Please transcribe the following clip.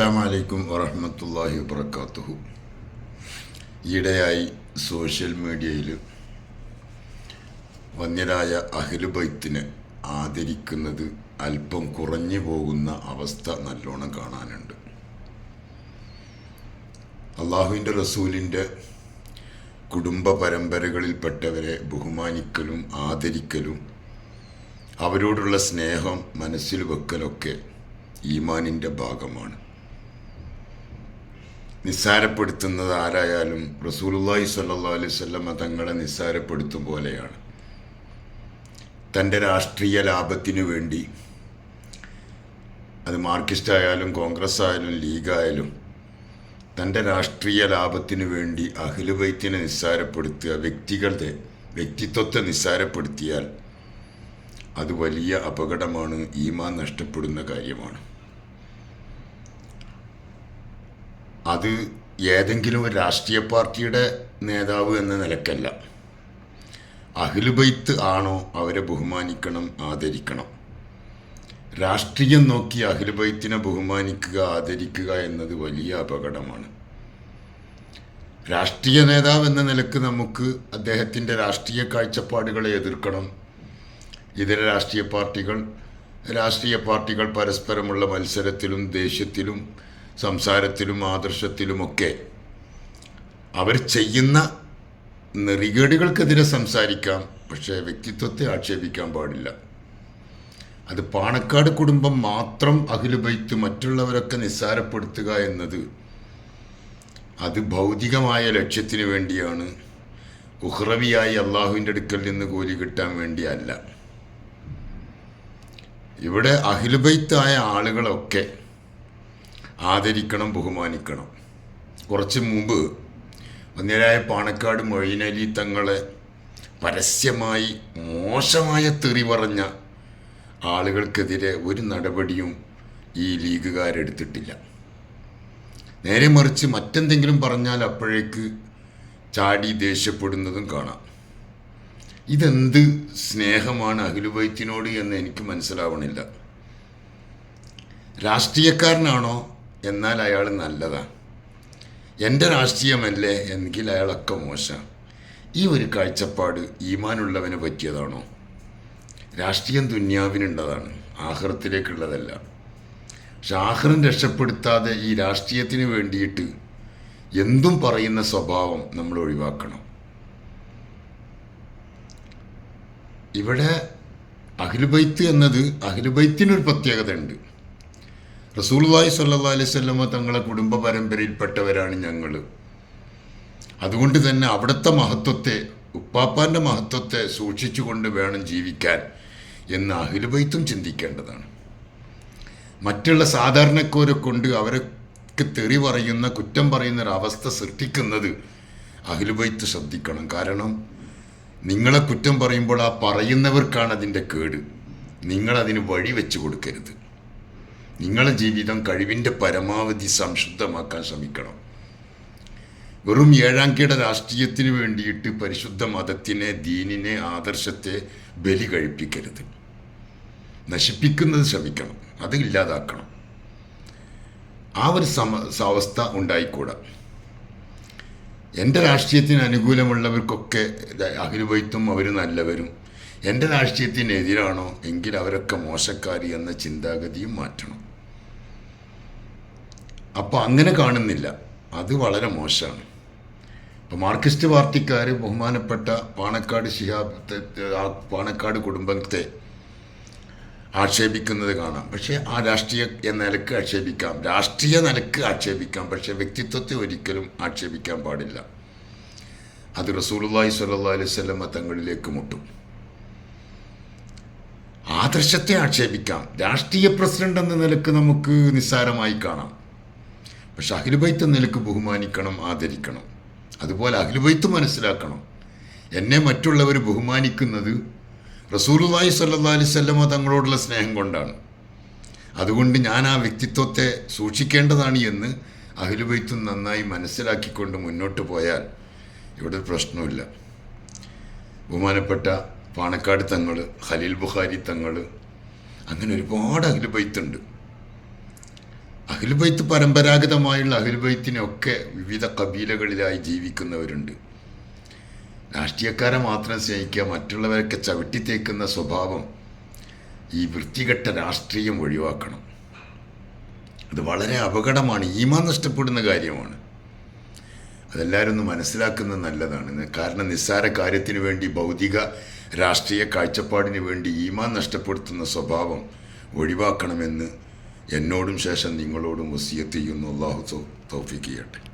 അസ്സാമലൈക്കും വറഹമത്തല്ലാഹി വബർക്കാത്തുഹു ഈയിടെയായി സോഷ്യൽ മീഡിയയിൽ വന്യരായ അഖിലുബൈത്തിനെ ആദരിക്കുന്നത് അല്പം കുറഞ്ഞു പോകുന്ന അവസ്ഥ നല്ലോണം കാണാനുണ്ട്. അള്ളാഹുവിന്റെ റസൂലിന്റെ കുടുംബ പരമ്പരകളിൽപ്പെട്ടവരെ ബഹുമാനിക്കലും ആദരിക്കലും അവരോടുള്ള സ്നേഹം മനസ്സിൽ വെക്കലൊക്കെ ഈമാനിന്റെ ഭാഗമാണ്. നിസ്സാരപ്പെടുത്തുന്നത് ആരായാലും റസൂലുള്ളാഹി സ്വല്ലല്ലാഹു അലൈഹി വസല്ലമ തങ്ങളെ നിസ്സാരപ്പെടുത്തും പോലെയാണ്. തന്റെ രാഷ്ട്രീയ ലാഭത്തിനു വേണ്ടി അത് മാർക്സിസ്റ്റ് ആയാലും കോൺഗ്രസ് ആയാലും ലീഗായാലും തന്റെ രാഷ്ട്രീയ ലാഭത്തിനു വേണ്ടി അഖിലുബൈത്തിനെ നിസ്സാരപ്പെടുത്തുക വ്യക്തികളുടെ വ്യക്തിത്വത്തെ നിസ്സാരപ്പെടുത്തിയാൽ അത് വലിയ അപകടമാണ് ഈമാൻ നഷ്ടപ്പെടുന്ന കാര്യമാണ്. അത് ഏതെങ്കിലും ഒരു രാഷ്ട്രീയ പാർട്ടിയുടെ നേതാവ് എന്ന നിലക്കല്ല. അഖിലുബൈത്ത് ആണോ അവരെ ബഹുമാനിക്കണം ആദരിക്കണം? രാഷ്ട്രീയം നോക്കി അഖിലുബൈത്തിനെ ബഹുമാനിക്കുക ആദരിക്കുക എന്നത് വലിയ അപകടമാണ്. രാഷ്ട്രീയ നേതാവ് എന്ന നിലയ്ക്ക് നമുക്ക് അദ്ദേഹത്തിന്റെ രാഷ്ട്രീയ കാഴ്ചപ്പാടുകളെ എതിർക്കണം. ഇതര രാഷ്ട്രീയ പാർട്ടികൾ രാഷ്ട്രീയ പാർട്ടികൾ പരസ്പരമുള്ള മത്സരത്തിലും ദേഷ്യത്തിലും സംസാരത്തിലും ആദർശത്തിലുമൊക്കെ അവർ ചെയ്യുന്ന നെറികേടുകൾക്കെതിരെ സംസാരിക്കാം പക്ഷേ വ്യക്തിത്വത്തെ ആക്ഷേപിക്കാൻ പാടില്ല. അത് പാണക്കാട് കുടുംബം മാത്രം അഖിലുബൈത്ത് മറ്റുള്ളവരൊക്കെ നിസ്സാരപ്പെടുത്തുക എന്നത് അത് ഭൗതികമായ ലക്ഷ്യത്തിന് വേണ്ടിയാണ്. ഉഹ്റവിയായി അള്ളാഹുവിന്റെ അടുക്കൽ നിന്ന് കൂലി കിട്ടാൻ വേണ്ടിയല്ല. ഇവിടെ അഖിലുബൈത്തായ ആളുകളൊക്കെ ആദരിക്കണം ബഹുമാനിക്കണം. കുറച്ച് മുമ്പ് ഒന്നേരായ പാണക്കാട് മൊയ്നലി തങ്ങളെ പരസ്യമായി മോശമായ തെറി പറഞ്ഞ ആളുകൾക്കെതിരെ ഒരു നടപടിയും ഈ ലീഗുകാരെടുത്തിട്ടില്ല. നേരെ മറിച്ച് മറ്റെന്തെങ്കിലും പറഞ്ഞാൽ അപ്പോഴേക്ക് ചാടി ദേഷ്യപ്പെടുന്നതും കാണാം. ഇതെന്ത് സ്നേഹമാണ് അഖിലുബൈത്തിനോട് എന്ന് എനിക്ക് മനസ്സിലാവണില്ല. രാഷ്ട്രീയക്കാരനാണോ എന്നാൽ അയാൾ നല്ലതാണ് എന്റെ രാഷ്ട്രീയമല്ലേ എങ്കിൽ അയാളൊക്കെ മോശം. ഈ ഒരു കാഴ്ചപ്പാട് ഈമാനുള്ളവന് പറ്റിയതാണോ? രാഷ്ട്രീയം ദുന്യാവിനുള്ളതാണ് ആഹ്റത്തിലേക്കുള്ളതല്ല. പക്ഷെ ആഹ്റം രക്ഷപ്പെടുത്താതെ ഈ രാഷ്ട്രീയത്തിന് വേണ്ടിയിട്ട് എന്തും പറയുന്ന സ്വഭാവം നമ്മൾ ഒഴിവാക്കണം. ഇവിടെ അഖിലുബൈത്ത് എന്നത് അഖിലുബൈത്തിനൊരു പ്രത്യേകത ഉണ്ട് റസൂൽവായി സല്ലാ അലൈഹി സ്വല്ലമ്മ തങ്ങളെ കുടുംബ പരമ്പരയിൽപ്പെട്ടവരാണ് ഞങ്ങൾ അതുകൊണ്ട് തന്നെ അവിടുത്തെ മഹത്വത്തെ ഉപ്പാപ്പാന്റെ മഹത്വത്തെ സൂക്ഷിച്ചുകൊണ്ട് വേണം ജീവിക്കാൻ എന്ന് അഹിലുബൈത്തും ചിന്തിക്കേണ്ടതാണ്. മറ്റുള്ള സാധാരണക്കാരെ കൊണ്ട് അവരൊക്കെ തെറി പറയുന്ന കുറ്റം പറയുന്ന അവസ്ഥ സൃഷ്ടിക്കുന്നത് അഹിലുബൈത്ത് ശ്രദ്ധിക്കണം. കാരണം നിങ്ങളെ കുറ്റം പറയുമ്പോൾ ആ പറയുന്നവർക്കാണ് അതിന്റെ കേട്. നിങ്ങളതിന് വഴി വെച്ച് കൊടുക്കരുത്. നിങ്ങളെ ജീവിതം കഴിവിന്റെ പരമാവധി സംശുദ്ധമാക്കാൻ ശ്രമിക്കണം. വെറും ഏഴാംകിയുടെ രാഷ്ട്രീയത്തിന് വേണ്ടിയിട്ട് പരിശുദ്ധ മതത്തിനെ ദീനിനെ ആദർശത്തെ ബലി കഴിപ്പിക്കരുത്. നശിപ്പിക്കുന്നത് ശ്രമിക്കണം. അത് ഇല്ലാതാക്കണം. ആ ഒരു സമ അവസ്ഥ ഉണ്ടായിക്കൂടാ. എന്റെ രാഷ്ട്രീയത്തിന് അനുകൂലമുള്ളവർക്കൊക്കെ അഹിലുവൈത്തും അവർ നല്ലവരും. എന്റെ രാഷ്ട്രീയത്തിനെതിരാണോ എങ്കിൽ അവരൊക്കെ മോശക്കാരി എന്ന ചിന്താഗതിയും മാറ്റണം. അപ്പോൾ അങ്ങനെ കാണുന്നില്ല. അത് വളരെ മോശമാണ്. ഇപ്പോൾ മാർക്സിസ്റ്റ് പാർട്ടിക്കാർ ബഹുമാനപ്പെട്ട പാണക്കാട് ശിഹാബ് ആ പാണക്കാട് കുടുംബത്തെ ആക്ഷേപിക്കുന്നത് കാണാം. പക്ഷേ ആ രാഷ്ട്രീയ നിലയ്ക്ക് ആക്ഷേപിക്കാം. രാഷ്ട്രീയ നിലയ്ക്ക് ആക്ഷേപിക്കാം. പക്ഷേ വ്യക്തിത്വത്തെ ഒരിക്കലും ആക്ഷേപിക്കാൻ പാടില്ല. അത് റസൂലുള്ളാഹി സ്വല്ലല്ലാഹി അലൈഹി വസല്ലമ തങ്ങളിലേക്ക് മുട്ടും. ആദർശത്തെ ആക്ഷേപിക്കാം. രാഷ്ട്രീയ പ്രസിഡന്റ് എന്ന നിലയ്ക്ക് നമുക്ക് നിസ്സാരമായി കാണാം. പക്ഷെ അഖിലുബൈത്ത് നിലയ്ക്ക് ബഹുമാനിക്കണം ആദരിക്കണം. അതുപോലെ അഖിലുബൈത്ത് മനസ്സിലാക്കണം. എന്നെ മറ്റുള്ളവർ ബഹുമാനിക്കുന്നത് റസൂലുള്ളാഹി സ്വല്ലല്ലാഹി അലൈഹി വസല്ലമ തങ്ങളോടുള്ള സ്നേഹം കൊണ്ടാണ്. അതുകൊണ്ട് ഞാൻ ആ വ്യക്തിത്വത്തെ സൂക്ഷിക്കേണ്ടതാണ് എന്ന് അഖിലുബൈത്ത് നന്നായി മനസ്സിലാക്കിക്കൊണ്ട് മുന്നോട്ട് പോയാൽ ഇവിടെ പ്രശ്നമില്ല ബഹുമാനപ്പെട്ട പാണക്കാട് തങ്ങൾ ഖലീൽ ബുഖാരി തങ്ങൾ അങ്ങനെ ഒരുപാട് അഖിലുബൈത്തുണ്ട് അഖിൽബൈത്ത് പരമ്പരാഗതമായുള്ള അഖിൽബൈത്തിനൊക്കെ വിവിധ കബീലകളിലായി ജീവിക്കുന്നവരുണ്ട്. രാഷ്ട്രീയക്കാരെ മാത്രം സ്നേഹിക്കുക മറ്റുള്ളവരൊക്കെ ചവിട്ടിത്തേക്കുന്ന സ്വഭാവം ഈ വൃത്തികെട്ട രാഷ്ട്രീയം ഒഴിവാക്കണം. അത് വളരെ അപകടമാണ് ഈമാൻ നഷ്ടപ്പെടുന്ന കാര്യമാണ്. അതെല്ലാവരും ഒന്ന് മനസ്സിലാക്കുന്നത് നല്ലതാണ്. കാരണം നിസ്സാര കാര്യത്തിന് വേണ്ടി ഭൗതിക രാഷ്ട്രീയ കാഴ്ചപ്പാടിന് വേണ്ടി ഈമാൻ നഷ്ടപ്പെടുത്തുന്ന സ്വഭാവം ഒഴിവാക്കണമെന്ന് എന്നോടും ശേഷം നിങ്ങളോടും വസിയത്ത് ചെയ്യുന്നു. അള്ളാഹു തൗഫീക്ക്